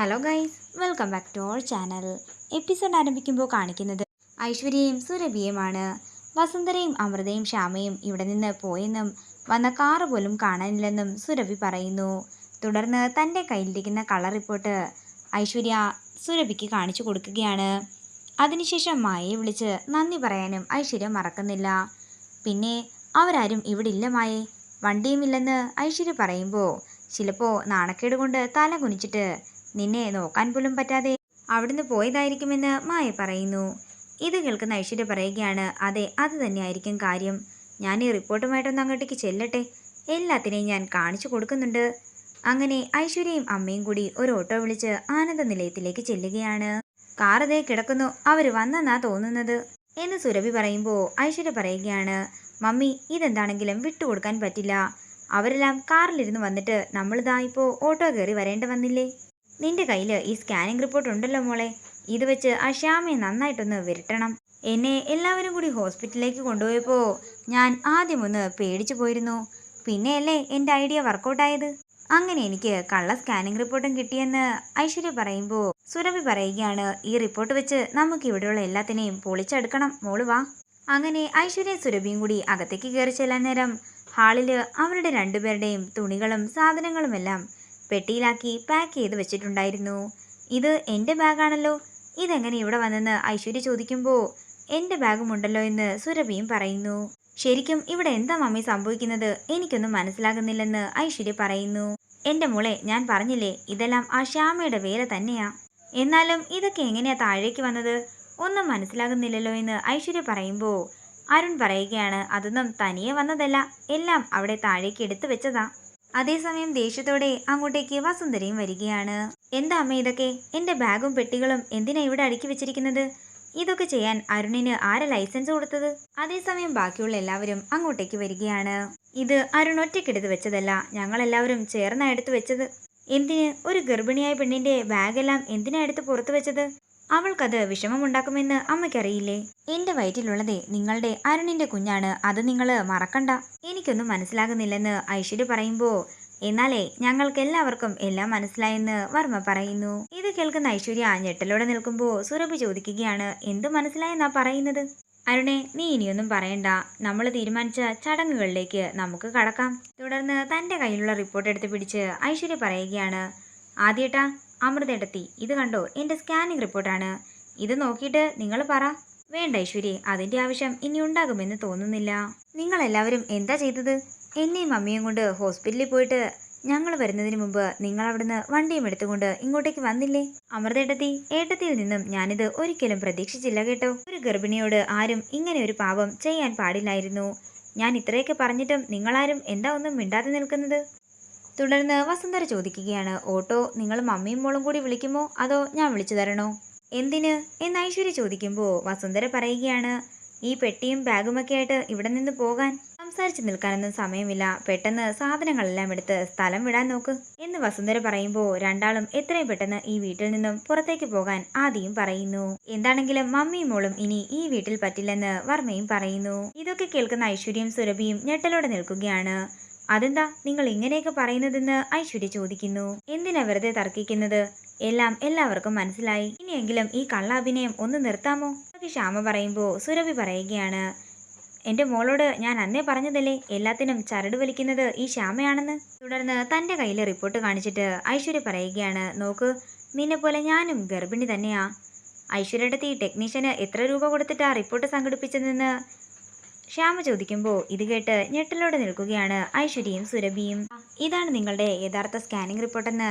Hello guys welcome back to our channel episode ആരംഭിക്കുമ്പോൾ കാണിക്കുന്നത് ഐശ്വര്യയും സുരഭിയുമാണ്. വസുന്ധരയും അമൃതയും ശ്യാമയും ഇവിടെ നിന്ന് പോയെന്നും വന്ന കാറ് പോലും കാണാനില്ലെന്നും സുരഭി പറയുന്നു. തുടർന്ന് തന്റെ കയ്യിലിരിക്കുന്ന കളർ റിപ്പോർട്ട് ഐശ്വര്യ സുരഭിക്ക് കാണിച്ചു കൊടുക്കുകയാണ്. അതിനുശേഷം മായയെ വിളിച്ച് നന്ദി പറയാനും ഐശ്വര്യ മറക്കുന്നില്ല. പിന്നെ അവരാരും ഇവിടെ ഇല്ല മായേ. വണ്ടിയുമില്ലെന്ന് ഐശ്വര്യ പറയുമ്പോൾ ചിലപ്പോൾ നാണക്കേട് കൊണ്ട് തല കുനിച്ചിട്ട് നിന്നെ നോക്കാൻ പോലും പറ്റാതെ അവിടുന്ന് പോയതായിരിക്കുമെന്ന് മായ പറയുന്നു. ഇത് കേൾക്കുന്ന ഐശ്വര്യ പറയുകയാണ് അതെ അത് തന്നെയായിരിക്കും കാര്യം. ഞാൻ ഈ റിപ്പോർട്ടുമായിട്ടൊന്ന് അങ്ങോട്ടേക്ക് ചെല്ലട്ടെ. എല്ലാത്തിനെയും ഞാൻ കാണിച്ചു കൊടുക്കുന്നുണ്ട്. അങ്ങനെ ഐശ്വര്യയും അമ്മയും കൂടി ഒരു ഓട്ടോ വിളിച്ച് ആനന്ദ നിലയത്തിലേക്ക് ചെല്ലുകയാണ്. കാർ അതേ കിടക്കുന്നു. അവർ വന്നെന്നാ തോന്നുന്നത്. എന്ന് സുരഭി പറയുമ്പോൾ ഐശ്വര്യ പറയുകയാണ് മമ്മി ഇതെന്താണെങ്കിലും വിട്ടുകൊടുക്കാൻ പറ്റില്ല. അവരെല്ലാം കാറിലിരുന്ന് വന്നിട്ട് നമ്മളിതാ ഇപ്പോൾ ഓട്ടോ കയറി വരേണ്ടി വന്നില്ലേ? നിന്റെ കയ്യിൽ ഈ സ്കാനിംഗ് റിപ്പോർട്ട് ഉണ്ടല്ലോ മോളെ. ഇത് വെച്ച് ആ ശ്യാമയെ നന്നായിട്ടൊന്ന് വിരട്ടണം. എന്നെ എല്ലാവരും കൂടി ഹോസ്പിറ്റലിലേക്ക് കൊണ്ടുപോയപ്പോൾ ഞാൻ ആദ്യം ഒന്ന് പേടിച്ചു പോയിരുന്നു. പിന്നെയല്ലേ എന്റെ ഐഡിയ വർക്കൗട്ടായത് അങ്ങനെ എനിക്ക് കള്ള സ്കാനിംഗ് റിപ്പോർട്ടും കിട്ടിയെന്ന് ഐശ്വര്യ പറയുമ്പോൾ സുരഭി പറയുകയാണ് ഈ റിപ്പോർട്ട് വെച്ച് നമുക്ക് ഇവിടെയുള്ള എല്ലാത്തിനെയും പൊളിച്ചെടുക്കണം മോൾ വാ. അങ്ങനെ ഐശ്വര്യ സുരഭിയും കൂടി അകത്തേക്ക് കയറി ചെല്ലാൻ നേരം ഹാളിൽ അവരുടെ രണ്ടുപേരുടെയും തുണികളും സാധനങ്ങളുമെല്ലാം പെട്ടിയിലാക്കി പാക്ക് ചെയ്ത് വെച്ചിട്ടുണ്ടായിരുന്നു. ഇത് എന്റെ ബാഗാണല്ലോ ഇതെങ്ങനെ ഇവിടെ വന്നെന്ന് ഐശ്വര്യ ചോദിക്കുമ്പോൾ എന്റെ ബാഗും ഉണ്ടല്ലോ എന്ന് സുരഭിയും പറയുന്നു. ശരിക്കും ഇവിടെ എന്താ മമ്മി സംഭവിക്കുന്നത്? എനിക്കൊന്നും മനസ്സിലാകുന്നില്ലെന്ന് ഐശ്വര്യ പറയുന്നു. എന്റെ മോളെ ഞാൻ പറഞ്ഞില്ലേ ഇതെല്ലാം ആ ശ്യാമയുടെ വേല തന്നെയാ. എന്നാലും ഇതൊക്കെ എങ്ങനെയാ താഴേക്ക് വന്നത്? ഒന്നും മനസ്സിലാകുന്നില്ലല്ലോ എന്ന് ഐശ്വര്യ പറയുമ്പോൾ അരുൺ പറയുകയാണ് അതൊന്നും തനിയെ വന്നതല്ല. എല്ലാം അവിടെ താഴേക്ക് എടുത്തു വെച്ചതാ. അതേസമയം ദേഷ്യത്തോടെ അങ്ങോട്ടേക്ക് വസുന്ധരയും വരികയാണ്. എന്താ അമ്മ ഇതൊക്കെ? എന്റെ ബാഗും പെട്ടികളും എന്തിനാ ഇവിടെ അടുക്കി വെച്ചിരിക്കുന്നത്? ഇതൊക്കെ ചെയ്യാൻ അരുണിന് ആരാ ലൈസൻസ് കൊടുത്തത്? അതേസമയം ബാക്കിയുള്ള എല്ലാവരും അങ്ങോട്ടേക്ക് വരികയാണ്. ഇത് അരുൺ ഒറ്റയ്ക്കെടുത്ത് വെച്ചതല്ല ഞങ്ങളെല്ലാവരും ചേർന്നാ എടുത്തു വെച്ചത്. എന്തിന്? ഒരു ഗർഭിണിയായ പെണ്ണിന്റെ ബാഗെല്ലാം എന്തിനാ എടുത്ത് പുറത്തു വെച്ചത്? അവൾക്കത് വിഷമമുണ്ടാക്കുമെന്ന് അമ്മയ്ക്കറിയില്ലേ? എന്റെ വയറ്റിലുള്ളതേ നിങ്ങളുടെ അരുണിന്റെ കുഞ്ഞാണ്. അത് നിങ്ങൾ മറക്കണ്ട. എനിക്കൊന്നും മനസ്സിലാകുന്നില്ലെന്ന് ഐശ്വര്യ പറയുമ്പോ എന്നാലേ ഞങ്ങൾക്ക് എല്ലാവർക്കും എല്ലാം മനസ്സിലായെന്ന് വർമ്മ പറയുന്നു. ഇത് കേൾക്കുന്ന ഐശ്വര്യ ഞെട്ടലോടെ നിൽക്കുമ്പോൾ സുരഭി ചോദിക്കുകയാണ് എന്ത് മനസ്സിലായെന്നാ പറയുന്നത്? അരുണെ നീ ഇനിയൊന്നും പറയണ്ട. നമ്മൾ തീരുമാനിച്ച ചടങ്ങുകളിലേക്ക് നമുക്ക് കടക്കാം. തുടർന്ന് തന്റെ കയ്യിലുള്ള റിപ്പോർട്ട് എടുത്ത് പിടിച്ച് ഐശ്വര്യ പറയുകയാണ് ആദ്യേട്ടാ അമൃതേട്ടത്തി ഇത് കണ്ടോ? എന്റെ സ്കാനിങ് റിപ്പോർട്ടാണ് ഇത് നോക്കിയിട്ട് നിങ്ങൾ പറ. വേണ്ട ഐശ്വര്യ അതിന്റെ ആവശ്യം ഇനി ഉണ്ടാകുമെന്ന് തോന്നുന്നില്ല. നിങ്ങളെല്ലാവരും എന്താ ചെയ്തത്? എന്നെയും അമ്മയും കൊണ്ട് ഹോസ്പിറ്റലിൽ പോയിട്ട് ഞങ്ങൾ വരുന്നതിന് മുമ്പ് നിങ്ങൾ അവിടുന്ന് വണ്ടിയും എടുത്തുകൊണ്ട് ഇങ്ങോട്ടേക്ക് വന്നില്ലേ? അമൃതേട്ടത്തി ഏട്ടത്തിയിൽ നിന്നും ഞാനിത് ഒരിക്കലും പ്രതീക്ഷിച്ചില്ല കേട്ടോ. ഒരു ഗർഭിണിയോട് ആരും ഇങ്ങനെ ഒരു പാപം ചെയ്യാൻ പാടില്ലായിരുന്നു. ഞാൻ ഇത്രയൊക്കെ പറഞ്ഞിട്ടും നിങ്ങളാരും എന്താ ഒന്നും മിണ്ടാതെ നിൽക്കുന്നത്? തുടർന്ന് വസുന്ധര ചോദിക്കുകയാണ് ഓട്ടോ നിങ്ങൾ മമ്മിയും മോളും കൂടി വിളിക്കുമോ? അതോ ഞാൻ വിളിച്ചു തരണോ? എന്തിന്? എന്ന് ഐശ്വര്യ ചോദിക്കുമ്പോൾ വസുന്ധര പറയുകയാണ് ഈ പെട്ടിയും ബാഗുമൊക്കെ ആയിട്ട് ഇവിടെ നിന്ന് പോകാൻ. സംസാരിച്ചു നിൽക്കാനൊന്നും സമയമില്ല. പെട്ടെന്ന് സാധനങ്ങളെല്ലാം എടുത്ത് സ്ഥലം വിടാൻ നോക്ക്. എന്ന് വസുന്ധര പറയുമ്പോൾ രണ്ടാളും എത്രയും പെട്ടെന്ന് ഈ വീട്ടിൽ നിന്നും പുറത്തേക്ക് പോകാൻ ആദ്യം പറയുന്നു. എന്താണെങ്കിലും മമ്മിയും മോളും ഇനി ഈ വീട്ടിൽ പറ്റില്ലെന്ന് വർമ്മയും പറയുന്നു. ഇതൊക്കെ കേൾക്കുന്ന ഐശ്വര്യയും സുരഭിയും ഞെട്ടലോടെ നിൽക്കുകയാണ്. അതെന്താ? നിങ്ങൾ ഇങ്ങനെയൊക്കെ പറയുന്നതെന്ന് ഐശ്വര്യ ചോദിക്കുന്നു. എന്തിനാ വെറുതെ തർക്കിക്കുന്നത്? എല്ലാം എല്ലാവർക്കും മനസ്സിലായി. ഇനിയെങ്കിലും ഈ കള്ളാഭിനയം ഒന്ന് നിർത്താമോ? അതൊക്കെ ശ്യാമ പറയുമ്പോൾ സുരഭി പറയുകയാണ് എന്റെ മോളോട് ഞാൻ അന്നേ പറഞ്ഞതല്ലേ? എല്ലാത്തിനും ചരട് വലിക്കുന്നത് ഈ ശ്യാമയാണെന്ന്? തുടർന്ന് തന്റെ കയ്യിലെ റിപ്പോർട്ട് കാണിച്ചിട്ട് ഐശ്വര്യ പറയുകയാണ് നോക്ക് നിന്നെ പോലെ ഞാനും ഗർഭിണി തന്നെയാ. ഐശ്വര്യയുടെ ഈ ടെക്നീഷ്യന് എത്ര രൂപ കൊടുത്തിട്ടാ റിപ്പോർട്ട് സംഘടിപ്പിച്ചതെന്ന് ശ്യാമ ചോദിക്കുമ്പോൾ ഇത് കേട്ട് ഞെട്ടലോടെ നിൽക്കുകയാണ് ഐശ്വര്യയും സുരഭിയും. ഇതാണ് നിങ്ങളുടെ യഥാർത്ഥ സ്കാനിംഗ് റിപ്പോർട്ടെന്ന്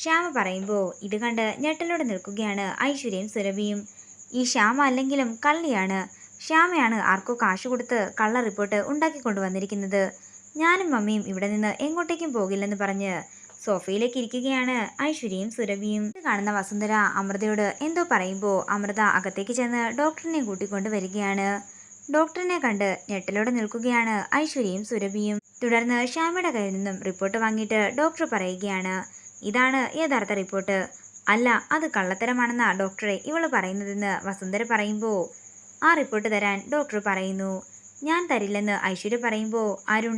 ശ്യാമ പറയുമ്പോൾ ഇത് കണ്ട് ഞെട്ടലോടെ നിൽക്കുകയാണ് ഐശ്വര്യയും സുരഭിയും. ഈ ശ്യാമ അല്ലെങ്കിലും കള്ളിയാണ്. ശ്യാമയാണ് ആർക്കോ കാശ് കൊടുത്ത് കള്ള റിപ്പോർട്ട് ഉണ്ടാക്കിക്കൊണ്ടുവന്നിരിക്കുന്നത് ഞാനും മമ്മിയും ഇവിടെ നിന്ന് എങ്ങോട്ടേക്കും പോകില്ലെന്ന് പറഞ്ഞ് സോഫയിലേക്ക് ഇരിക്കുകയാണ് ഐശ്വര്യയും സുരഭിയും. ഇത് കാണുന്ന വസുന്ധര അമൃതയോട് എന്തോ പറയുമ്പോൾ അമൃത അകത്തേക്ക് ചെന്ന് ഡോക്ടറിനെ കൂട്ടിക്കൊണ്ട് വരികയാണ്. ഡോക്ടറിനെ കണ്ട് ഞെട്ടലോടെ നിൽക്കുകയാണ് ഐശ്വര്യയും സുരഭിയും. തുടർന്ന് ശ്യാമയുടെ കയ്യിൽ നിന്നും റിപ്പോർട്ട് വാങ്ങിയിട്ട് ഡോക്ടർ പറയുകയാണ് ഇതാണ് യഥാർത്ഥ റിപ്പോർട്ട് അല്ല അത് കള്ളത്തരമാണെന്നാ ഡോക്ടറെ ഇവൾ പറയുന്നതെന്ന് വസുന്ധര പറയുമ്പോൾ ആ റിപ്പോർട്ട് തരാൻ ഡോക്ടർ പറയുന്നു ഞാൻ തരില്ലെന്ന് ഐശ്വര്യ പറയുമ്പോൾ അരുൺ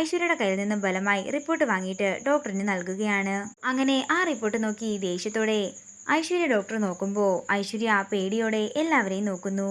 ഐശ്വര്യയുടെ കയ്യിൽ നിന്നും ബലമായി റിപ്പോർട്ട് വാങ്ങിയിട്ട് ഡോക്ടറിന് നൽകുകയാണ്. അങ്ങനെ ആ റിപ്പോർട്ട് നോക്കി ദേഷ്യത്തോടെ ഐശ്വര്യ ഡോക്ടർ നോക്കുമ്പോൾ ഐശ്വര്യ പേടിയോടെ എല്ലാവരെയും നോക്കുന്നു.